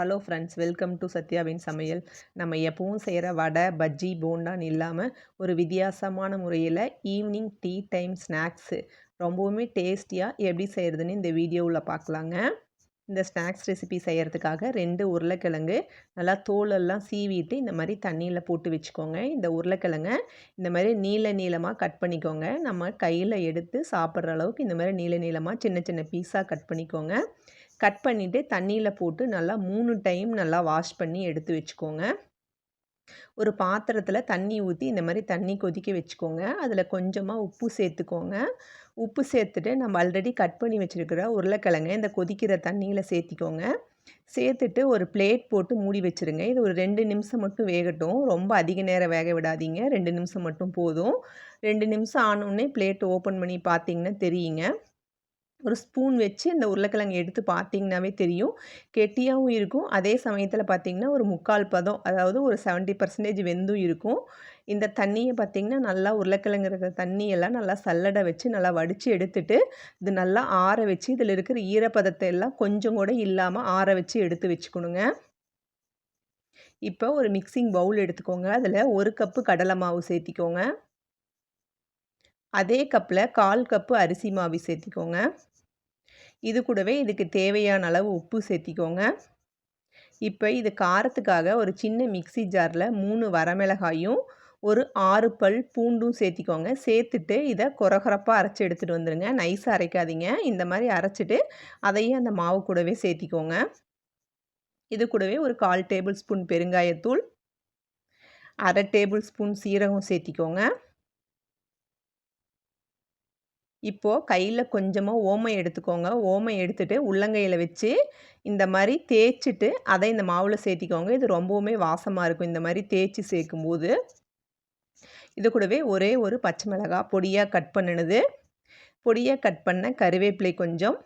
Hello friends welcome to சத்யாவின் சமையல் நம்ம எப்பவும் செய்கிற வடை பஜ்ஜி போண்டான்னு இல்லாமல் ஒரு வித்தியாசமான முறையில் ஈவினிங் டீ டைம் ஸ்நாக்ஸு ரொம்பவுமே டேஸ்டியாக எப்படி செய்கிறதுன்னு இந்த வீடியோவில் பார்க்கலாங்க இந்த ஸ்நாக்ஸ் ரெசிபி செய்கிறதுக்காக ரெண்டு உருளைக்கிழங்கு நல்லா தோலெல்லாம் சீவிட்டு இந்த மாதிரி தண்ணியில் போட்டு வச்சுக்கோங்க. இந்த உருளைக்கிழங்க இந்த மாதிரி நீள நீளமாக கட் பண்ணிக்கோங்க. நம்ம கையில் எடுத்து சாப்பிட்ற அளவுக்கு இந்த மாதிரி நீள நீளமாக சின்ன சின்ன பீஸாக கட் பண்ணிக்கோங்க. கட் பண்ணிவிட்டு தண்ணியில் போட்டு நல்லா மூணு டைம் நல்லா வாஷ் பண்ணி எடுத்து வச்சுக்கோங்க. ஒரு பாத்திரத்தில் தண்ணி ஊற்றி இந்த மாதிரி தண்ணி கொதிக்க வச்சுக்கோங்க. அதில் கொஞ்சமாக உப்பு சேர்த்துக்கோங்க. உப்பு சேர்த்துட்டு நம்ம ஆல்ரெடி கட் பண்ணி வச்சுருக்கிற உருளைக்கிழங்க இந்த கொதிக்கிற தண்ணியில் சேர்த்திக்கோங்க. சேர்த்துட்டு ஒரு பிளேட் போட்டு மூடி வச்சுருங்க. இது ஒரு ரெண்டு நிமிஷம் மட்டும் வேகட்டும். ரொம்ப அதிக நேரம் வேக விடாதீங்க. ரெண்டு நிமிஷம் மட்டும் போதும். ரெண்டு நிமிஷம் ஆனோடனே பிளேட் ஓப்பன் பண்ணி பார்த்தீங்கன்னா தெரியுங்க. ஒரு ஸ்பூன் வச்சு இந்த உருளைக்கிழங்கு எடுத்து பார்த்திங்கனாவே தெரியும். கெட்டியாகவும் இருக்கும். அதே சமயத்தில் பார்த்திங்கன்னா ஒரு முக்கால் பதம் அதாவது ஒரு செவன்ட்டி பர்சன்டேஜ் வெந்தும் இருக்கும். இந்த தண்ணியை பார்த்திங்கன்னா நல்லா உருளைக்கிழங்கு இருக்கிற தண்ணியெல்லாம் நல்லா சல்லடை வச்சு நல்லா வடித்து எடுத்துட்டு இது நல்லா ஆற வச்சு இதில் இருக்கிற ஈரப்பதத்தை எல்லாம் கொஞ்சம் கூட இல்லாமல் ஆற வச்சு எடுத்து வச்சுக்கணுங்க. இப்போ ஒரு மிக்சிங் பவுல் எடுத்துக்கோங்க. அதில் ஒரு கப்பு கடலை மாவு சேர்த்திக்கோங்க. அதே கப்பில் கால் கப்பு அரிசி மாவு சேர்த்திக்கோங்க. இது கூடவே இதுக்கு தேவையான அளவு உப்பு சேர்த்திக்கோங்க. இப்போ இது காரத்துக்காக ஒரு சின்ன மிக்சி ஜாரில் மூணு வரமிளகாயும் ஒரு ஆறு பல் பூண்டும் சேர்த்திக்கோங்க. சேர்த்துட்டு இதை குறகுறப்பாக அரைச்சி எடுத்துகிட்டு வந்துடுங்க நைஸாக அரைக்காதீங்க. இந்த மாதிரி அரைச்சிட்டு அதையும் அந்த மாவு கூடவே சேர்த்திக்கோங்க. இது கூடவே ஒரு கால் டேபிள் ஸ்பூன் பெருங்காயத்தூள் அரை டேபிள் ஸ்பூன் சீரகம் சேர்த்திக்கோங்க. இப்போது கையில் கொஞ்சமாக ஓமை எடுத்துக்கோங்க. ஓமை எடுத்துகிட்டு உள்ளங்கையில் வச்சு இந்த மாதிரி தேய்ச்சிட்டு அதை இந்த மாவில் சேர்த்திக்கோங்க. இது ரொம்பவுமே வாசமாக இருக்கும். இந்த மாதிரி தேய்ச்சி சேர்க்கும்போது. இது கூடவே ஒரே ஒரு பச்சை மிளகாய் பொடியாக கட் பண்ணினது. பொடியாக கட் பண்ண கருவேப்பிலை கொஞ்சம்.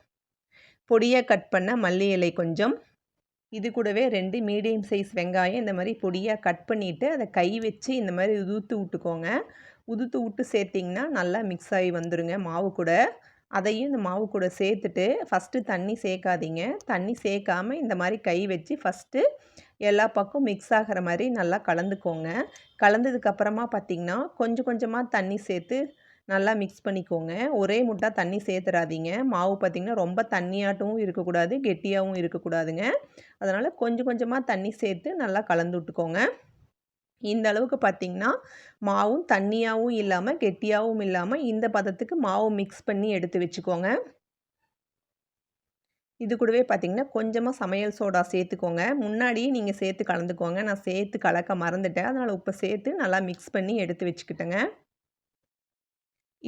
பொடியாக கட் பண்ண மல்லி இலை கொஞ்சம். இது கூடவே ரெண்டு மீடியம் சைஸ் வெங்காயம் இந்த மாதிரி பொடியாக கட் பண்ணிவிட்டு அதை கை வச்சு இந்த மாதிரி உதுத்து விட்டுக்கோங்க. உதுத்து விட்டு சேர்த்திங்கன்னா நல்லா மிக்ஸ் ஆகி வந்துடுங்க மாவு கூட. அதையும் இந்த மாவு கூட சேர்த்துட்டு ஃபஸ்ட்டு தண்ணி சேர்க்காதீங்க. தண்ணி சேர்க்காமல் இந்த மாதிரி கை வச்சு ஃபஸ்ட்டு எல்லா பக்கம் மிக்ஸ் ஆகிற மாதிரி நல்லா கலந்துக்கோங்க. கலந்ததுக்கப்புறமா பார்த்திங்கன்னா கொஞ்சம் கொஞ்சமாக தண்ணி சேர்த்து நல்லா மிக்ஸ் பண்ணிக்கோங்க. ஒரே முட்டா தண்ணி சேர்த்துறாதீங்க. மாவு பார்த்திங்கன்னா ரொம்ப தண்ணியாட்டவும் இருக்கக்கூடாது கெட்டியாகவும் இருக்கக்கூடாதுங்க. அதனால் கொஞ்சம் கொஞ்சமாக தண்ணி சேர்த்து நல்லா கலந்து விட்டுக்கோங்க. இந்த அளவுக்கு பார்த்திங்கன்னா மாவும் தண்ணியாகவும் இல்லாமல் கெட்டியாகவும் இல்லாமல் இந்த பதத்துக்கு மாவு மிக்ஸ் பண்ணி எடுத்து வச்சுக்கோங்க. இது கூடவே பார்த்திங்கன்னா கொஞ்சமாக சமையல் சோடா சேர்த்துக்கோங்க. முன்னாடியே நீங்கள் சேர்த்து கலந்துக்கோங்க. நான் சேர்த்து கலக்க மறந்துட்டேன். அதனால் உப்பை சேர்த்து நல்லா மிக்ஸ் பண்ணி எடுத்து வச்சுக்கிட்டேங்க.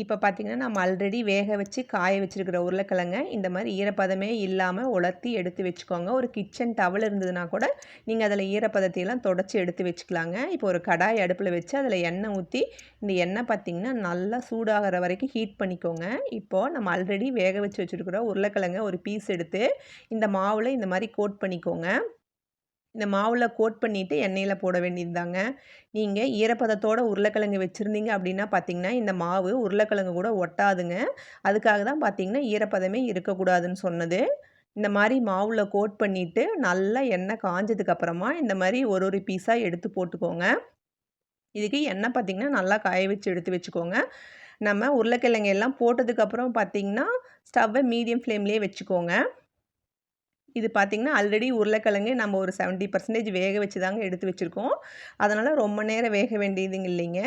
இப்போ பார்த்திங்கன்னா நம்ம ஆல்ரெடி வேக வச்சு காய வச்சுருக்கிற உருளைக்கிழங்க இந்த மாதிரி ஈரப்பதமே இல்லாமல் உலர்த்தி எடுத்து வச்சுக்கோங்க. ஒரு கிச்சன் டவல் இருந்ததுன்னா கூட நீங்கள் அதில் ஈரப்பதத்தையெல்லாம் தொடச்சி எடுத்து வச்சுக்கலாங்க. இப்போ ஒரு கடாய் அடுப்பில் வச்சு அதில் எண்ணெய் ஊற்றி இந்த எண்ணெய் பார்த்திங்கன்னா நல்லா சூடாகிற வரைக்கும் ஹீட் பண்ணிக்கோங்க. இப்போது நம்ம ஆல்ரெடி வேக வச்சு வச்சுருக்கிற உருளைக்கிழங்க ஒரு பீஸ் எடுத்து இந்த மாவில் இந்த மாதிரி கோட் பண்ணிக்கோங்க. இந்த மாவில் கோட் பண்ணிவிட்டு எண்ணெயில் போட வேண்டியதுதாங்க. நீங்கள் ஈரப்பதத்தோடு உருளைக்கிழங்கு வச்சுருந்தீங்க அப்படின்னா பார்த்தீங்கன்னா இந்த மாவு உருளைக்கிழங்கு கூட ஒட்டாதுங்க. அதுக்காக தான் பார்த்தீங்கன்னா ஈரப்பதமே இருக்கக்கூடாதுன்னு சொன்னது. இந்த மாதிரி மாவில் கோட் பண்ணிவிட்டு நல்லா எண்ணெய் காஞ்சதுக்கப்புறமா இந்த மாதிரி ஒரு ஒரு பீஸாக எடுத்து போட்டுக்கோங்க. இதுக்கு எண்ணெய் பார்த்திங்கன்னா நல்லா காய வச்சு எடுத்து வச்சுக்கோங்க. நம்ம உருளைக்கிழங்கு எல்லாம் போட்டதுக்கப்புறம் பார்த்திங்கன்னா ஸ்டவ்வை மீடியம் ஃப்ளேம்லேயே வச்சுக்கோங்க. இது பார்த்திங்கன்னா ஆல்ரெடி உருளைக்கிழங்கு நம்ம ஒரு செவன்ட்டி பர்சன்டேஜ் வேக வச்சு தாங்க எடுத்து வச்சுருக்கோம். அதனால் ரொம்ப நேரம் வேக வேண்டியதுங்க இல்லைங்க.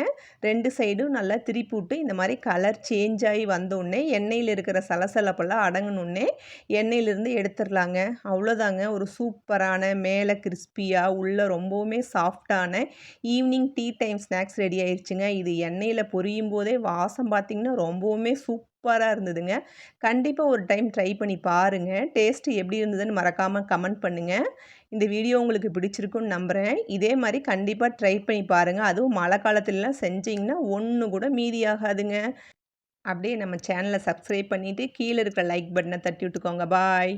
ரெண்டு சைடும் நல்லா திருப்பி விட்டு இந்த மாதிரி கலர் சேஞ்ச் ஆகி வந்தோடனே எண்ணெயில் இருக்கிற சலசலப்பெல்லாம் அடங்கினோடனே எண்ணெயிலிருந்து எடுத்துடலாங்க. அவ்வளோதாங்க. ஒரு சூப்பரான மேலே கிறிஸ்பியாக உள்ள ரொம்பவுமே சாஃப்டான evening tea time snacks ready ஆயிடுச்சுங்க இது எண்ணெயில் பொரியும் போதே வாசம் பார்த்திங்கன்னா ரொம்பவுமே சூப் சூப்பராக இருந்ததுங்க. கண்டிப்பாக ஒரு டைம் ட்ரை பண்ணி பாருங்கள் டேஸ்ட்டு எப்படி இருந்ததுன்னு மறக்காமல் கமெண்ட் பண்ணுங்கள் இந்த வீடியோ உங்களுக்கு பிடிச்சிருக்குன்னு நம்புகிறேன் இதே மாதிரி கண்டிப்பாக ட்ரை பண்ணி பாருங்கள் அதுவும் மழை காலத்துலலாம் செஞ்சிங்கன்னா ஒன்று கூட மீதியாகாதுங்க அப்படியே நம்ம சேனலை சப்ஸ்கிரைப் பண்ணிவிட்டு கீழே இருக்கிற லைக் பட்டனை தட்டி விட்டுக்கோங்க. பாய்